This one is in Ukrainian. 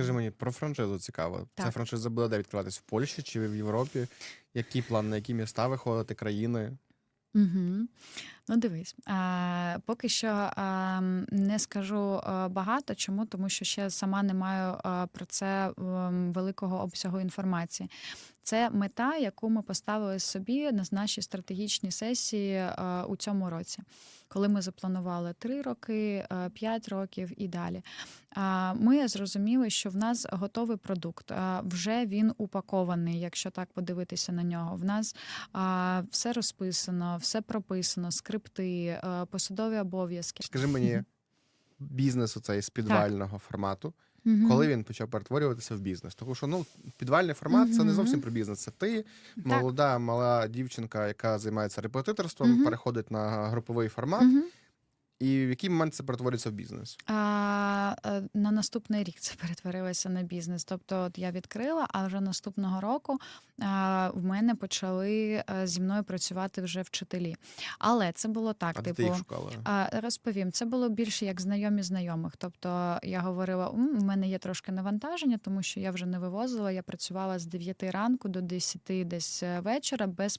Скажи мені про франшизу цікаво. Ця франшиза буде де відкриватись в Польщі чи в Європі? Які плани, на які міста виходити, країни? Угу. Ну, дивись, а, поки що а, не скажу багато. Чому? Тому що ще сама не маю про це великого обсягу інформації. Це мета, яку ми поставили собі на нашій стратегічній сесії у цьому році, коли ми запланували три роки, а, п'ять років і далі. А, Ми зрозуміли, що в нас готовий продукт. Вже він упакований, якщо так подивитися на нього. В нас все розписано, все прописано, скрипти, е, посадові обов'язки. Скажи мені, бізнес оцей з підвального формату, Мгм. коли він почав перетворюватися в бізнес? Тому що ну, підвальний формат це не зовсім про бізнес. Це ти, Так. молода, мала дівчинка, яка займається репетиторством, Мгм. переходить на груповий формат. Мгм. І в який момент це перетворюється в бізнес? А, е, на наступний рік це перетворилося на бізнес. Тобто, от я відкрила, а вже наступного року а, в мене почали е, зі мною працювати вже вчителі. Але це було так, А де ти типу. їх шукала? А, розповім, це було більше як знайомі знайомих. Тобто я говорила, «М, у мене є трошки навантаження, тому що я вже не вивозила. Я працювала з 9 ранку до 10 десь е, вечора без